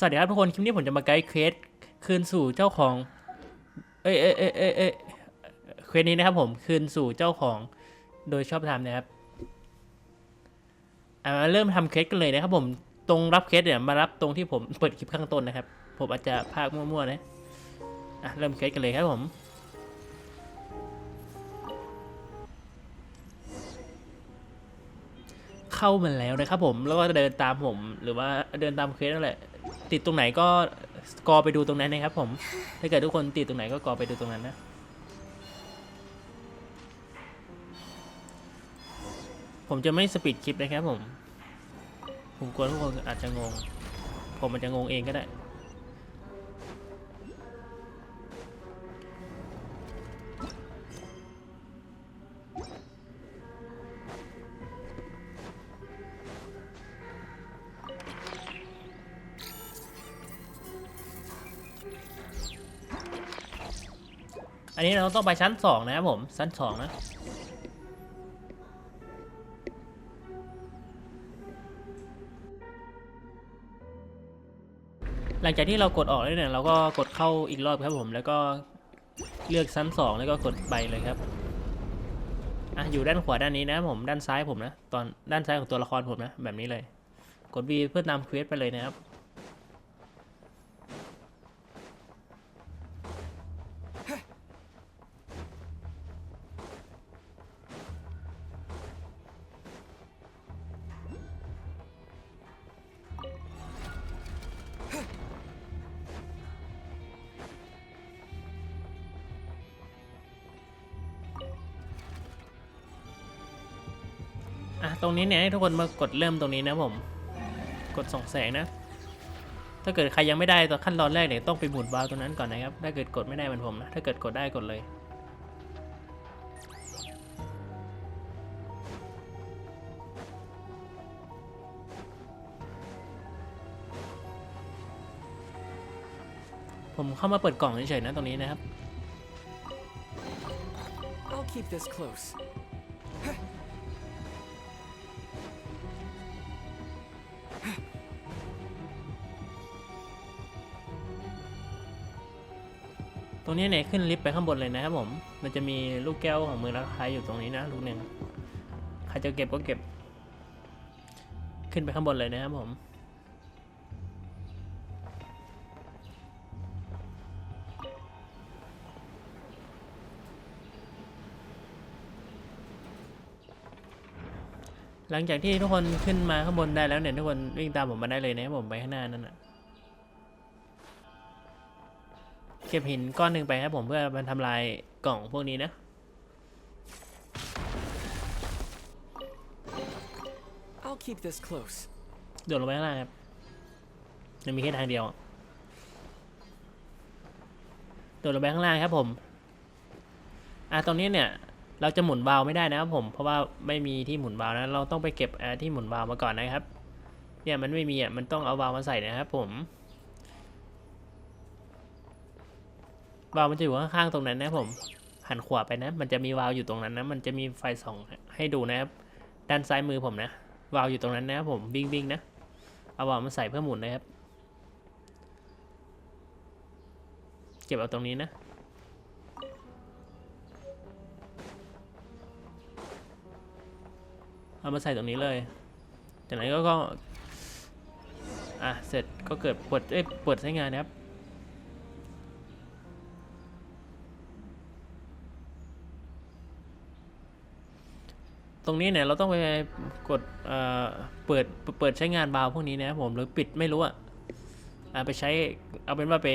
สวัสดีครับทุกคน คลิปนี้ผมจะมาไกด์เควสคืนสู่เจ้าของ เอ้ยเอ้ยเอ้ยเอ้ยเอ้ยเควสนี้นะครับผมคืนสู่เจ้าของโดยชอบธรรมนะครับอ่าเริ่มทำเควสกันเลยนะครับผมตรงรับเควสเนี่ยมารับตรงที่ผมเปิดคลิปข้างต้นนะครับ ผมอาจจะพากมั่วๆนะอะเริ่มเควสกันเลยครับผมเข้ามาแล้วนะครับผมแล้วก็เดินตามผมหรือว่าเดินตามเควสนั่นแหละ ติดตรงไหนก็กอไปดูตรงนั้นนะครับผม ถ้าเกิดทุกคนติดตรงไหนก็กอไปดูตรงนั้นนะ ผมจะไม่สปีดคลิปนะครับผม ผมกลัวทุกคนอาจจะงง ผมอาจจะงงเองก็ได้ เราต้องไปชั้นสองนะครับผม ชั้นสองนะ หลังจากที่เรากดออกแล้วเนี่ยเราก็กดเข้าอีกรอบครับผมแล้วก็เลือกชั้นสองแล้วก็กดไปเลยครับอะอยู่ด้านขวาด้านนี้นะผมด้านซ้ายผมนะ ตอนด้านซ้ายของตัวละครผมนะ แบบนี้เลย กด V เพื่อนำเควสไปเลยนะครับ อะตรงนี้เนี่ยให้ทุกคนมากดเริ่มตรงนี้นะผม กดส่องแสงนะ ถ้าเกิดใครยังไม่ได้ตัวขั้นตอนแรกเนี่ยต้องไปหมุนวาล์วตรงนั้นก่อนนะครับ ถ้าเกิดกดไม่ได้เหมือนผมนะ ถ้าเกิดกดได้กดเลยผมเข้ามาเปิดกล่องเฉยๆนะตรงนี้นะครับ I'll keep this close. รงนี้เนี่ยขึ้นลิฟต์ไปข้างบนเลยนะครับผม มันจะมีลูกแก้วของมือละคายอยู่ตรงนี้นะลูกหนึ่งใครจะเก็บก็เก็บ ขึ้นไปข้างบนเลยนะครับผมหลังจากที่ทุกคนขึ้นมาข้างบนได้แล้วเนี่ยทุกคนวิ่งตามผมมาได้เลยนะครับผมไปข้างหน้านั่นน่ะ เก็บหินก้อนหนึ่งไปครับผมเพื่อมันทำลายกล่องพวกนี้นะ I'll keep this close. โดดลงไปข้างล่างครับมันมีแค่ทางเดียวโดดลงไปข้างล่างครับผม อะตรงนี้เนี่ย เราจะหมุนวาล์วไม่ได้นะครับผม เพราะว่าไม่มีที่หมุนวาล์วนะ เราต้องไปเก็บอ่าที่หมุนวาล์วมาก่อนนะครับ เนี่ยมันไม่มีอะ มันต้องเอาวาล์วมาใส่นะครับผม วาล์วมันจะอยู่ข้างๆตรงนั้นนะผมหันขวาไปนะ มันจะมีวาล์วอยู่ตรงนั้นนะ มันจะมีไฟส่องให้ดูนะครับ ด้านซ้ายมือผมนะ วาล์วอยู่ตรงนั้นนะครับผมวิ่งวิ่งนะ เอาวาล์วมาใส่เพื่อหมุนนะครับ เก็บเอาตรงนี้นะ เอามาใส่ตรงนี้เลย จากนั้นก็ก็ อะ เสร็จก็เกิดเปิดเอ้ยเปิดใช้งานนะครับ ตรงนี้เนี่ยเราต้องไปกดเอ่อเปิดเปิดใช้งานบาร์พวกนี้นะครับผมหรือปิดไม่รู้อะอะไปใช้เอาเป็นว่าไป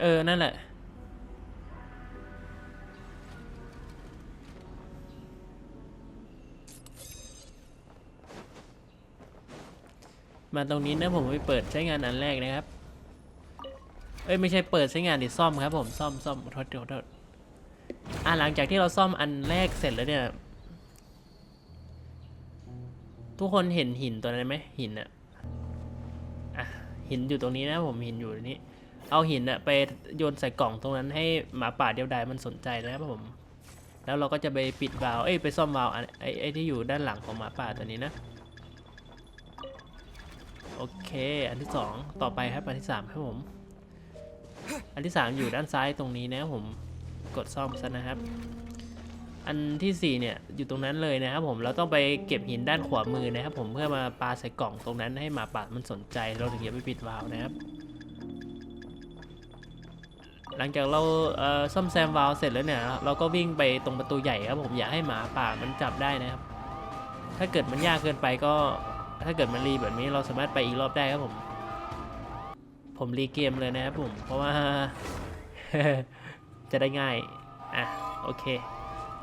เออนั่นแหละมาตรงนี้นะผมไปเปิดใช้งานอันแรกนะครับ เอ้ยไม่ใช่เปิดใช้งานดิซ่อมครับผมซ่อมซ่อมโทษโทษโทษอะหลังจากที่เราซ่อมอันแรกเสร็จแล้วเนี่ย ทุกคนเห็นหินตัวนั้นไหมหินอะอะหินอยู่ตรงนี้นะผมหินอยู่ตรงนี้ เอาหินอะไปโยนใส่กล่องตรงนั้นให้หมาป่าเดียวดายมันสนใจนะครับผม แล้วเราก็จะไปปิดวาล์วเอ้ยไปซ่อมวาล์วไอ้ไอ้ที่อยู่ด้านหลังของหมาป่าตัวนี้นะโอเค อันที่สองต่อไปครับ อันที่สามครับผม อันที่สามอยู่ด้านซ้ายตรงนี้นะผม กดซ่อมซะนะครับ อันที่สี่เนี่ยอยู่ตรงนั้นเลยนะครับผมเราต้องไปเก็บหินด้านขวามือนะครับ ผมเพื่อมาปาใส่กล่องตรงนั้นให้หมาป่ามันสนใจเราถึงจะไปปิดวาล์วนะครับ หลังจากเราเอ่อซ่อมแซมวาล์วเสร็จแล้วเนี่ยเราก็วิ่งไปตรงประตูใหญ่ครับผมอย่าให้หมาป่ามันจับได้นะครับ ถ้าเกิดมันยากเกินไปก็ถ้าเกิดมันรีแบบนี้เราสามารถไปอีกรอบได้ครับผม ผมรีเกมเลยนะครับผมเพราะว่าจะได้ง่ายอะโอเค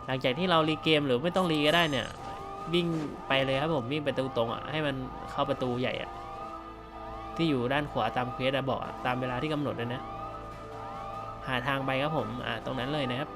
หลังจากที่เรารีเกมหรือไม่ต้องรีก็ได้เนี่ย วิ่งไปเลยครับผมวิ่งไปตรงๆอะให้มันเข้าประตูใหญ่อะที่อยู่ด้านขวาตามเควสอะบอกอะตามเวลาที่กำหนดเลยนะ หาทางไปครับผมอ่าตรงนั้นเลยนะครับ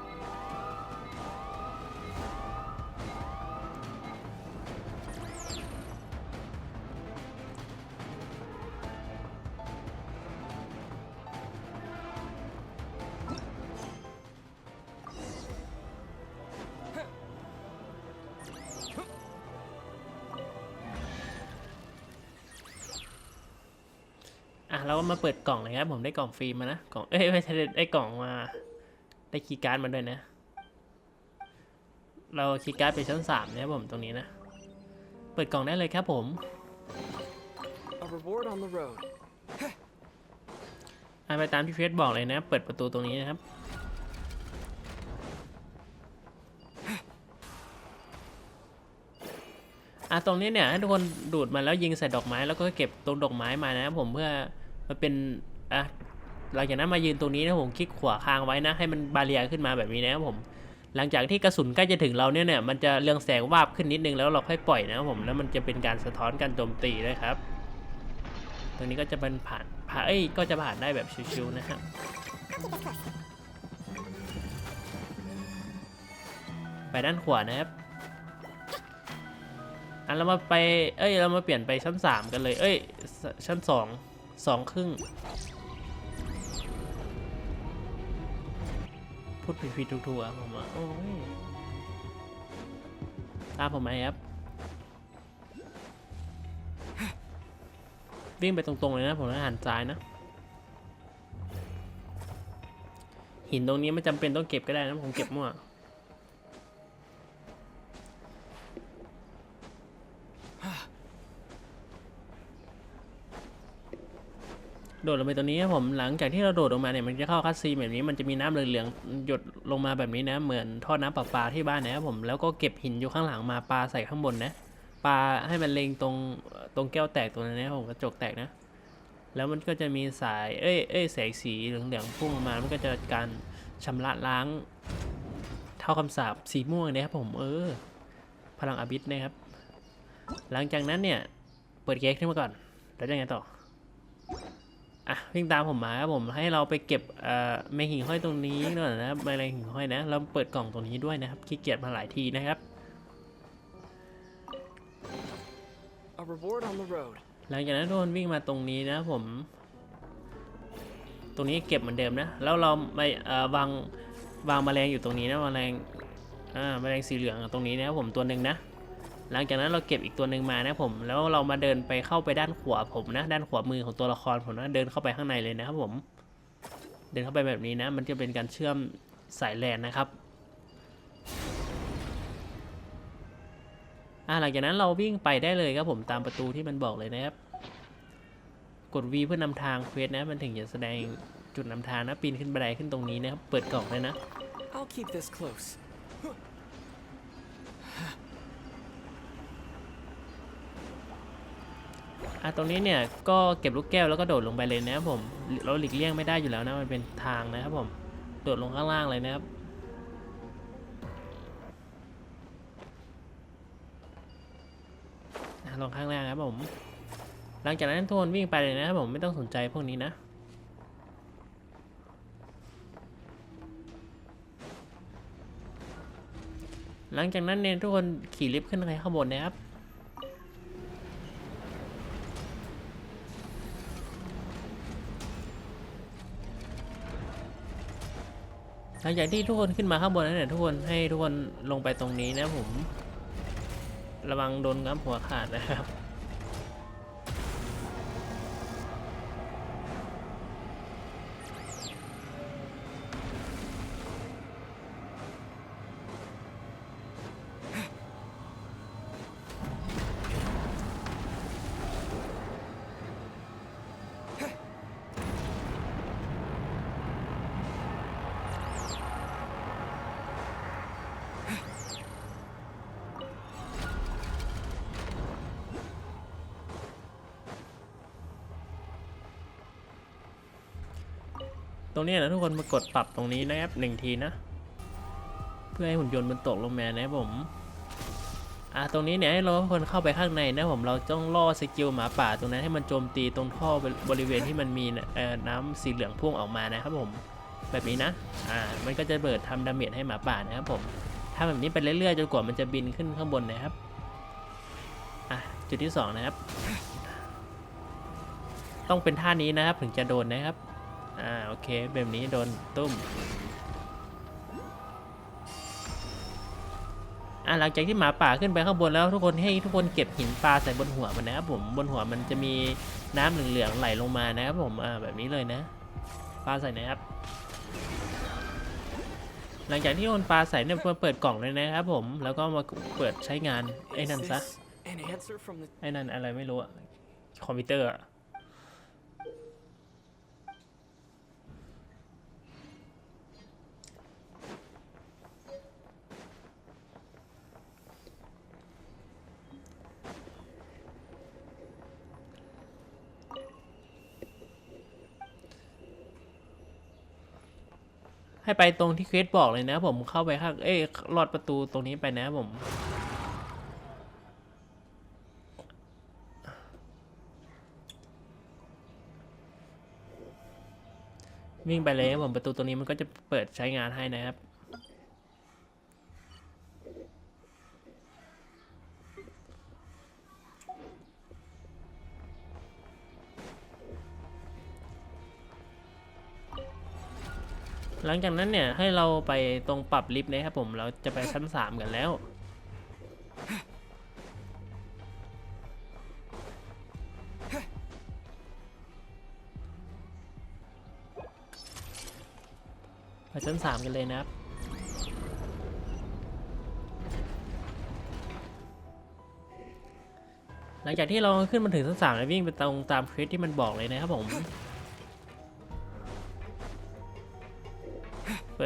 เราก็มาเปิดกล่องเลยครับผมได้กล่องฟรีมานะกล่องเอ้ยไม่ใช่ได้กล่องมาได้คีย์การ์ดมาด้วยนะ เราคีย์การ์ดไปชั้นสามนะครับผมตรงนี้นะ เปิดกล่องได้เลยครับผม A reward on the road. อะไปตามที่เฟซบอกเลยนะ เปิดประตูตรงนี้นะครับอะตรงนี้เนี่ยให้ทุกคนดูดมาแล้วยิงใส่ดอกไม้แล้วก็เก็บตรงดอกไม้มานะครับผมเพื่อ มาเป็นอะหลังจากนั้นมายืนตรงนี้นะผมคลิกขวาค้างไว้นะให้มันบาเรียขึ้นมาแบบนี้นะครับผม หลังจากที่กระสุนใกล้จะถึงเราเนี่ยเนี่ยมันจะเรืองแสงวาบขึ้นนิดนึงแล้วเราค่อยปล่อยนะครับผมแล้วมันจะเป็นการสะท้อนการโจมตีด้วยครับ ตรงนี้ก็จะเป็นผ่านผ่าเอ้ยก็จะผ่านได้แบบชิวๆนะฮะไปด้านขวานะครับอันเรามาไป เอ้ย เรามาเปลี่ยนไปชั้นสามกันเลย เอ้ยชชั้นสอง สองครึ่ง พูดผิดๆถูกๆอะผมอะโอ้ยตามผมไหมครับ วิ่งไปตรงๆเลยนะ ผมจะหันซ้ายนะ หินตรงนี้ไม่จำเป็นต้องเก็บก็ได้นะ ผมเก็บมั่ว โดดลงไปตรงนี้ครับผมหลังจากที่เราโดดลงมาเนี่ยมันจะเข้าคัสซีแบบนี้มันจะมีน้ำเหลืองๆหยดลงมาแบบนี้นะ เหมือนท่อน้ำประปาที่บ้านนะครับผมแล้วก็เก็บหินอยู่ข้างหลังมาปาใส่ข้างบนนะปาให้มันเล็งตรงตรงแก้วแตกตรงนั้นนะผมกระจกแตกนะ แล้วมันก็จะมีสายเอ้ยเอ้ยแสงสีเหลืองๆพุ่งออกมามันก็จะการชำระล้าง เท่าคำสาปสีม่วงนะครับผมเออ พลังอาบิสนะครับ หลังจากนั้นเนี่ยเปิดเค้กขึ้นมาก่อนแล้วจะไงต่อ อะวิ่งตามผมมาครับผมให้เราไปเก็บเอ่อแมงหิ่งห้อยตรงนี้หน่อยนะครับแมลงหิ่งห้อยนะเราเปิดกล่องตรงนี้ด้วยนะครับขี้เกียจมาหลายทีนะครับ A reward on the road. หลังจากนั้นทุกคนวิ่งมาตรงนี้นะผม ตรงนี้เก็บเหมือนเดิมนะ แล้วเราไปเอ่อวางวางแมลงอยู่ตรงนี้นะแมลงอ่าแมลงสีเหลืองตรงนี้นะครับผมตัวหนึ่งนะ หลังจากนั้นเราเก็บอีกตัวหนึ่งมานะผม แล้วเรามาเดินไปเข้าไปด้านขวาผมนะ ด้านขวามือของตัวละครผมนะ เดินเข้าไปข้างในเลยนะครับผม เดินเข้าไปแบบนี้นะ มันจะเป็นการเชื่อมสายแลนนะครับอ่าหลังจากนั้นเราวิ่งไปได้เลยครับผมตามประตูที่มันบอกเลยนะครับ กด V เพื่อนำทางเควสนะ มันถึงจะแสดงจุดนำทางนะปีนขึ้นบันไดขึ้นตรงนี้นะครับ เปิดกล่องเลยนะ I'll keep this close. อะตรงนี้เนี่ยก็เก็บลูกแก้วแล้วก็โดดลงไปเลยนะครับผมเราหลีกเลี่ยงไม่ได้อยู่แล้วนะมันเป็นทางนะครับผมโดดลงข้างล่างเลยนะครับอะลงข้างล่างครับผม หลังจากนั้นทุกคนวิ่งไปเลยนะครับผมไม่ต้องสนใจพวกนี้นะหลังจากนั้นเนี่ยทุกคนขี่ลิฟต์ขึ้นไปข้างบนนะครับ หลังจากที่ทุกคนขึ้นมาข้างบนแล้วเนี่ยทุกคนให้ทุกคนลงไปตรงนี้นะผม ระวังโดนน้ำหัวขาดนะครับ รงนี้นะทุกคนมากดปรับตรงนี้นะครับหนึ่งทีนะ เพื่อให้หุ่นยนต์มันตกลงมานะครับผมอ่าตรงนี้เนี่ยให้เราคนเข้าไปข้างในนะผมเราต้องล่อสกิลหมาป่าตรงนั้นให้มันโจมตีตรงท่อบริเวณที่มันมีน้ำสีเหลืองพุ่งออกมานะครับผม แบบนี้นะอ่ามันก็จะเบิดทำดาเมจให้หมาป่านะครับผมทำแบบนี้ไปเรื่อยๆจนกว่ามันจะบินขึ้นข้างบนนะครับอะจุดที่สองนะครับ ต้องเป็นท่านี้นะครับถึงจะโดนนะครับ อ่าโอเคแบบนี้โดนตุ้มอะหลังจากที่หมาป่าขึ้นไปข้างบนแล้วทุกคนให้ทุกคนเก็บหินปลาใส่บนหัวมันนะครับผมบนหัวมันจะมีน้ำเหลืองๆไหลลงมานะครับผมอ่าแบบนี้เลยนะปลาใส่นะครับ หลังจากที่โอนปลาใส่เนี่ยมาเปิดกล่องเลยนะครับผมแล้วก็มาเปิดใช้งานไอ้นั่น Is ซะ this an answer from the ไอ้นั่นอะไรไม่รู้อะคอมพิวเตอร์อะ ให้ไปตรงที่เควสบอกเลยนะ ผมเข้าไปข้างเอ้ยลอดประตูตรงนี้ไปนะผมวิ่งไปเลยครับผมประตูตัวนี้มันก็จะเปิดใช้งานให้นะครับ หลังจากนั้นเนี่ยให้เราไปตรงปรับลิฟต์นะครับผมเราจะไปชั้นสามกันแล้วไปชั้นสามกันเลยนะครับหลังจากที่เราขึ้นมาถึงชั้นสามแล้ววิ่งไปตรงตามคลิปที่มันบอกเลยนะครับผม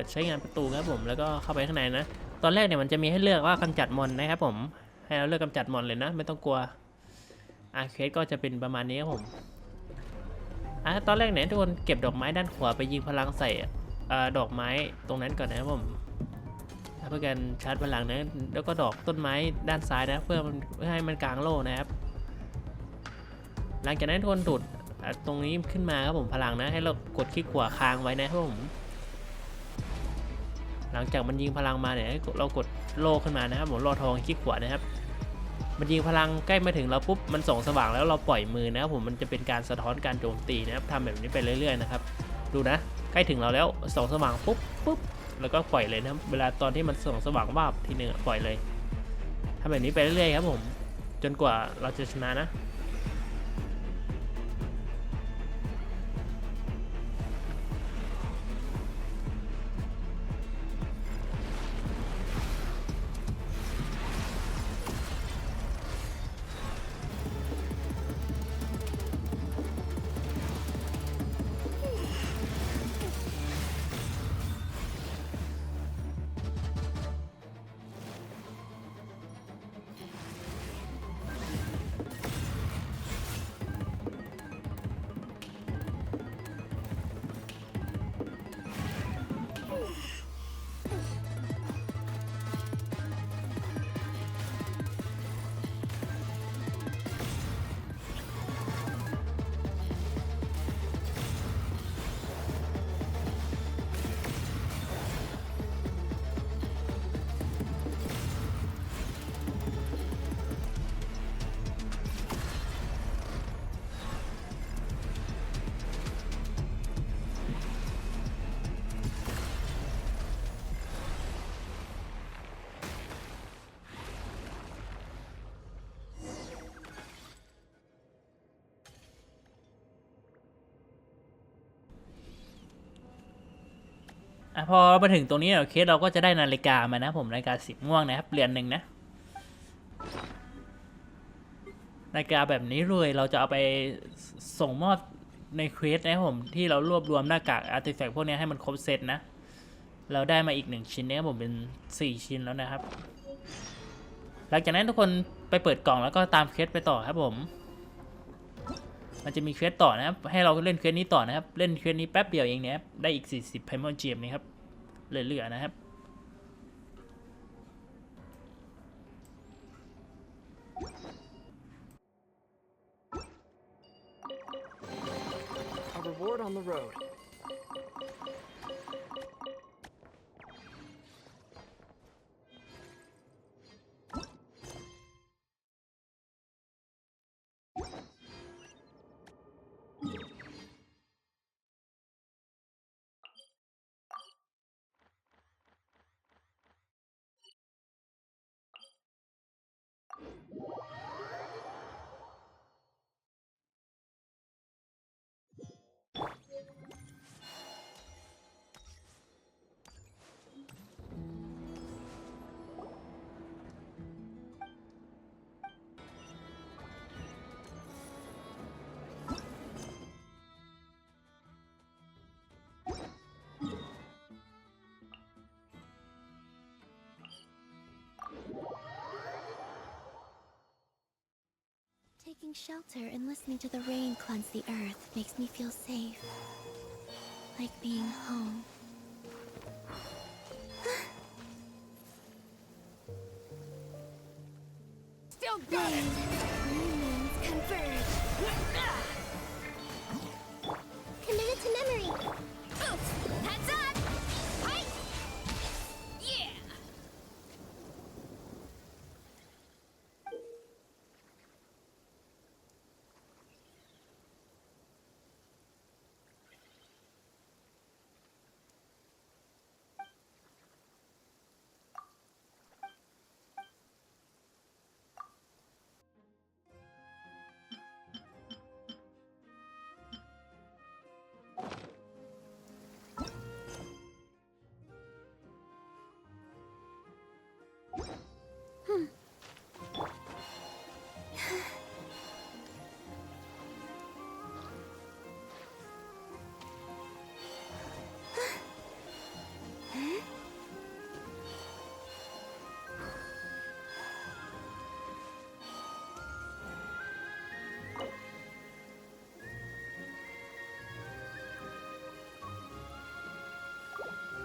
ดใช้งานประตูครับผมแล้วก็เข้าไปข้างในนะ ตอนแรกเนี่ยมันจะมีให้เลือกว่ากำจัดมอนนะครับผมให้เราเลือกกำจัดมอนเลยนะ ไม่ต้องกลัวอาเคสก็จะเป็นประมาณนี้ครับผมอะตอนแรกเนี่ยทุกคนเก็บดอกไม้ด้านขวาไปยิงพลังใส่เอ่อดอกไม้ตรงนั้นก่อนนะครับผมเพื่อการชาร์จพลังนะแล้วก็ดอกต้นไม้ด้านซ้ายนะ เพื่อมันเพื่อให้มันกลางโล่นะครับ หลังจากนั้นทุกคนดูดตรงนี้ขึ้นมาครับผมพลังนะ ให้เรากดคลิกขวาค้างไว้นะครับผม หลังจากมันยิงพลังมาเนี่ยเรากดโล่ขึ้นมานะครับผมโล่ทองคลิกขวานะครับ มันยิงพลังใกล้มาถึงเราปุ๊บมันส่องสว่างแล้วเราปล่อยมือนะครับผมมันจะเป็นการสะท้อนการโจมตีนะครับทำแบบนี้ไปเรื่อยๆนะครับดูนะใกล้ถึงเราแล้วส่องสว่างปุ๊บปุ๊บแล้วก็ปล่อยเลยนะครับ เวลาตอนที่มันส่องสว่างวาบทีหนึ่งปล่อยเลยทำแบบนี้ไปเรื่อยๆครับผม จนกว่าเราจะชนะนะ อะพอมาถึงตรงนี้เนี่ยเคสเราก็จะได้นาฬิกามานะผมนาฬิกาสีม่วงนะครับเรือนหนึ่งนะนาฬิกาแบบนี้รวยเราจะเอาไปส่งมอบในเควสนะครับผมที่เรารวบรวมหน้ากากอาร์ติแฟกต์พวกนี้ให้มันครบเซตนะ เราได้มาอีกหนึ่งชิ้นนะผมเป็นสี่ชิ้นแล้วนะครับ หลังจากนั้นทุกคนไปเปิดกล่องแล้วก็ตามเคสไปต่อครับผม มันจะมีเควสต่อนะครับ ให้เราเล่นเควสนี้ต่อนะครับ เล่นเควสนี้แป๊บเดียวเองนะครับ ได้อีก 40 p a y m o n Gem นี่ครับ เหลือๆนะครับ A reward on the road. Taking shelter and listening to the rain cleanse the earth makes me feel safe. Like being home. Still got it! New moons converge.